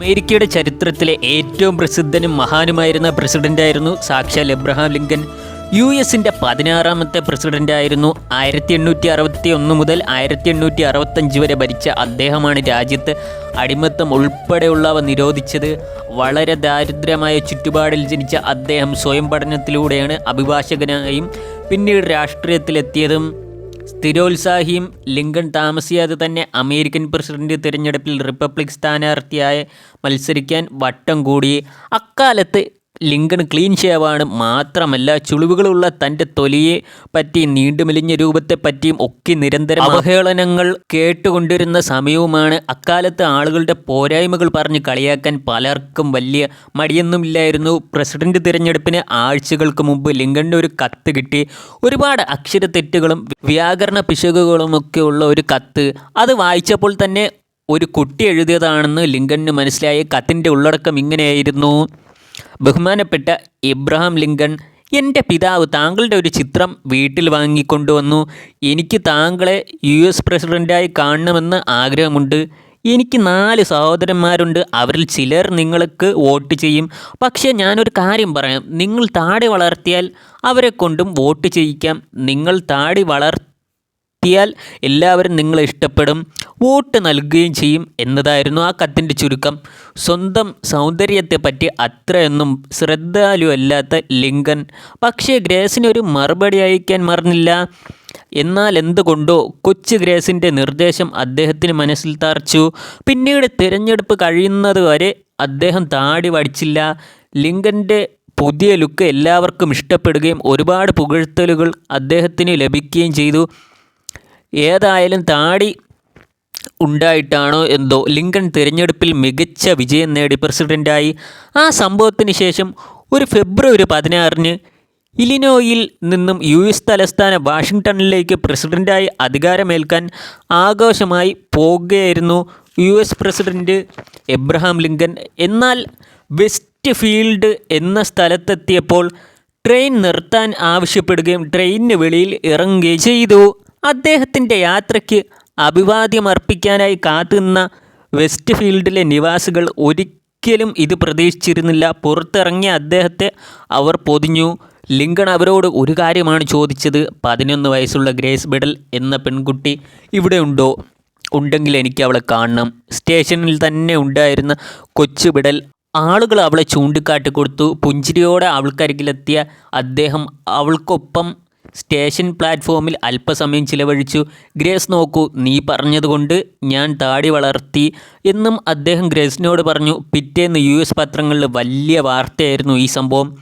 അമേരിക്കയുടെ ചരിത്രത്തിലെ ഏറ്റവും പ്രസിദ്ധനും മഹാനുമായിരുന്ന പ്രസിഡന്റായിരുന്നു സാക്ഷാൽ എബ്രഹാം ലിങ്കൻ. യു എസിന്റെ പതിനാറാമത്തെ പ്രസിഡന്റായിരുന്നു. ആയിരത്തി എണ്ണൂറ്റി അറുപത്തി ഒന്ന് മുതൽ ആയിരത്തി എണ്ണൂറ്റി അറുപത്തഞ്ച് വരെ ഭരിച്ച അദ്ദേഹമാണ് രാജ്യത്ത് അടിമത്തം ഉൾപ്പെടെയുള്ളവ നിരോധിച്ചത്. വളരെ ദാരിദ്ര്യമായ ചുറ്റുപാടിൽ ജനിച്ച അദ്ദേഹം സ്വയം പഠനത്തിലൂടെയാണ് അഭിഭാഷകനായും പിന്നീട് രാഷ്ട്രീയത്തിലെത്തിയതും. സ്ഥിരോത്സാഹിയും ലിങ്കൺ താമസിയാതെ തന്നെ അമേരിക്കൻ പ്രസിഡന്റ് തിരഞ്ഞെടുപ്പിൽ റിപ്പബ്ലിക് സ്ഥാനാർത്ഥിയായി മത്സരിക്കാൻ വട്ടം കൂടി. അക്കാലത്ത് ലിങ്കൺ ക്ലീൻ ഷേവാണ് മാത്രമല്ല ചുളിവുകളുള്ള തന്റെ തൊലിയെ പറ്റി നീണ്ടുമെലിഞ്ഞ രൂപത്തെ പറ്റിയും ഒക്കെ നിരന്തരം അവഹേളനങ്ങൾ കേട്ടുകൊണ്ടിരുന്ന സമയവുമാണ് അക്കാലത്ത് ആളുകളുടെ പോരായ്മകൾ പറഞ്ഞ് കളിയാക്കാൻ പലർക്കും വലിയ മടിയൊന്നുമില്ലായിരുന്നു. പ്രസിഡന്റ് തിരഞ്ഞെടുപ്പിന് ആഴ്ചകൾക്ക് മുമ്പ് ലിങ്കണിന്റെ ഒരു കത്ത് കിട്ടി. ഒരുപാട് അക്ഷരത്തെറ്റുകളും വ്യാകരണ പിശകുകളുമൊക്കെ ഉള്ള ഒരു കത്ത്. അത് വായിച്ചപ്പോൾ തന്നെ ഒരു കുട്ടി എഴുതിയതാണെന്ന് ലിങ്കണിന് മനസ്സിലായി. കത്തിന്റെ ഉള്ളടക്കം ഇങ്ങനെയായിരുന്നു. ബഹുമാനപ്പെട്ട ഇബ്രഹാം ലിങ്കൺ എന്റെ പിതാവ് താങ്കളുടെ ഒരു ചിത്രം വീട്ടിൽ വാങ്ങിക്കൊണ്ടുവന്നു. എനിക്ക് താങ്കളെ യു എസ് പ്രസിഡന്റായി കാണണമെന്ന് ആഗ്രഹമുണ്ട്. എനിക്ക് നാല് സഹോദരന്മാരുണ്ട്. അവരിൽ ചിലർ നിങ്ങൾക്ക് വോട്ട് ചെയ്യും. പക്ഷേ ഞാനൊരു കാര്യം പറയാം. നിങ്ങൾ താടി വളർത്തിയാൽ അവരെ കൊണ്ടും വോട്ട് ചെയ്യിക്കാം. നിങ്ങൾ താടി വളർ എത്തിയാൽ എല്ലാവരും നിങ്ങളെ ഇഷ്ടപ്പെടും വോട്ട് നൽകുകയും ചെയ്യും എന്നതായിരുന്നു ആ കത്തിന്റെ ചുരുക്കം. സ്വന്തം സൗന്ദര്യത്തെപ്പറ്റി അത്രയൊന്നും ശ്രദ്ധാലുവല്ലാത്ത ലിങ്കൻ. പക്ഷേ ഗ്രേസിന് ഒരു മറുപടി അയക്കാൻ മറന്നില്ല. എന്നാൽ എന്തുകൊണ്ടോ കൊച്ചു ഗ്രേസിന്റെ നിർദ്ദേശം അദ്ദേഹത്തിന് മനസ്സിൽ തറച്ചു. പിന്നീട് തിരഞ്ഞെടുപ്പ് കഴിയുന്നത് വരെ അദ്ദേഹം താടി വടിച്ചില്ല. ലിങ്കന്റെ പുതിയ ലുക്ക് എല്ലാവർക്കും ഇഷ്ടപ്പെടുകയും ഒരുപാട് പുകഴ്ത്തലുകൾ അദ്ദേഹത്തിന് ലഭിക്കുകയും ചെയ്തു. ഏതായാലും താടി ഉണ്ടായിട്ടാണോ എന്തോ ലിങ്കൺ തിരഞ്ഞെടുപ്പിൽ മികച്ച വിജയം നേടി പ്രസിഡന്റായി ആ സംഭവത്തിന് ശേഷം ഒരു ഫെബ്രുവരി പതിനാറിന് ഇലിനോയിൽ നിന്നും യു എസ് തലസ്ഥാന വാഷിങ്ടണിലേക്ക് പ്രസിഡന്റായി അധികാരമേൽക്കാൻ ആഘോഷമായി പോകുകയായിരുന്നു U S president Abraham Lincoln. എന്നാൽ വെസ്റ്റ് ഫീൽഡ് എന്ന സ്ഥലത്തെത്തിയപ്പോൾ ട്രെയിൻ നിർത്താൻ ആവശ്യപ്പെടുകയും ട്രെയിനിന് വെളിയിൽ ഇറങ്ങുകയും ചെയ്തു. അദ്ദേഹത്തിന്റെ യാത്രയ്ക്ക് അഭിവാദ്യമർപ്പിക്കാനായി കാത്തുനിന്ന വെസ്റ്റ് ഫീൽഡിലെ നിവാസികൾ ഒരിക്കലും ഇത് പ്രതീക്ഷിച്ചിരുന്നില്ല. പുറത്തിറങ്ങിയ അദ്ദേഹത്തെ അവർ പൊതിഞ്ഞു. ലിങ്കൺ അവരോട് ഒരു കാര്യമാണ് ചോദിച്ചത്. പതിനൊന്ന് വയസ്സുള്ള ഗ്രേസ് ബിഡൽ എന്ന പെൺകുട്ടി ഇവിടെ ഉണ്ടോ? ഉണ്ടെങ്കിൽ എനിക്ക് അവളെ കാണണം. സ്റ്റേഷനിൽ തന്നെ ഉണ്ടായിരുന്ന കൊച്ചു ബിഡൽ ആളുകൾ അവളെ ചൂണ്ടിക്കാട്ടി കൊടുത്തു. പുഞ്ചിരിയോടെ അവൾക്കരികിലെത്തിയ അദ്ദേഹം അവൾക്കൊപ്പം സ്റ്റേഷൻ പ്ലാറ്റ്ഫോമിൽ അല്പസമയം ചിലവഴിച്ചു. ഗ്രേസ് നോക്കൂ നീ പറഞ്ഞതുകൊണ്ട് ഞാൻ താടി വളർത്തി എന്നും അദ്ദേഹം ഗ്രേസിനോട് പറഞ്ഞു. പിറ്റേന്ന് യു എസ് പത്രങ്ങളിൽ വലിയ വാർത്തയായിരുന്നു ഈ സംഭവം.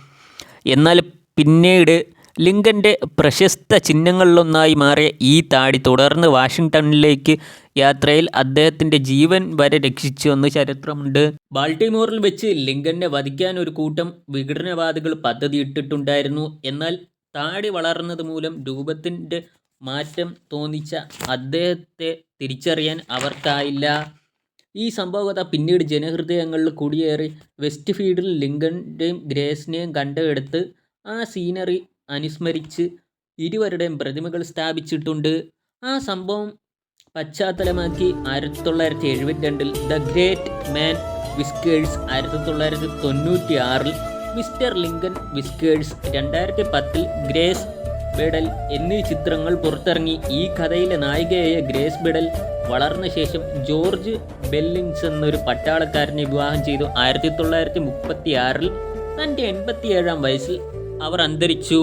എന്നാൽ പിന്നീട് ലിങ്കന്റെ പ്രശസ്ത ചിഹ്നങ്ങളിലൊന്നായി മാറിയ ഈ താടി തുടർന്ന് വാഷിങ്ടണിലേക്ക് യാത്രയിൽ അദ്ദേഹത്തിന്റെ ജീവൻ വരെ രക്ഷിച്ചു എന്ന് ചരിത്രമുണ്ട്. ബാൾട്ടിമോറിൽ വെച്ച് ലിങ്കനെ വധിക്കാൻ ഒരു കൂട്ടം വിഘടനവാദികൾ പദ്ധതിയിട്ടിട്ടുണ്ടായിരുന്നു. എന്നാൽ താടി വളർന്നത് മൂലം രൂപത്തിന്റെ മാറ്റം തോന്നിച്ച അദ്ദേഹത്തെ തിരിച്ചറിയാൻ അവർക്കായില്ല. ഈ സംഭവകഥ പിന്നീട് ജനഹൃദയങ്ങളിൽ കുടിയേറി വെസ്റ്റ് ഫീൽഡിൽ ലിങ്കന്റെയും ഗ്രേസിനെയും കണ്ടെടുത്ത് ആ സീനറി അനുസ്മരിച്ച് ഇരുവരുടെയും പ്രതിമകൾ സ്ഥാപിച്ചിട്ടുണ്ട്. ആ സംഭവം പശ്ചാത്തലമാക്കി ആയിരത്തി തൊള്ളായിരത്തി എഴുപത്തി രണ്ടിൽ ദ ഗ്രേറ്റ് മാൻ വിസ്കേഴ്സ് ആയിരത്തി തൊള്ളായിരത്തി തൊണ്ണൂറ്റി ആറിൽ മിസ്റ്റർ ലിങ്കൻ വിസ്കേഴ്സ് രണ്ടായിരത്തി പത്തിൽ ഗ്രേസ് ബെഡൽ എന്നീ ചിത്രങ്ങൾ പുറത്തിറങ്ങി ഈ കഥയിലെ നായികയായ ഗ്രേസ് ബെഡൽ വളർന്ന ശേഷം ജോർജ് ബെല്ലിങ്സ് എന്നൊരു പട്ടാളക്കാരനെ വിവാഹം ചെയ്തു. ആയിരത്തി തൊള്ളായിരത്തി മുപ്പത്തി ആറിൽ തന്റെ എൺപത്തിയേഴാം വയസ്സിൽ അവർ അന്തരിച്ചു.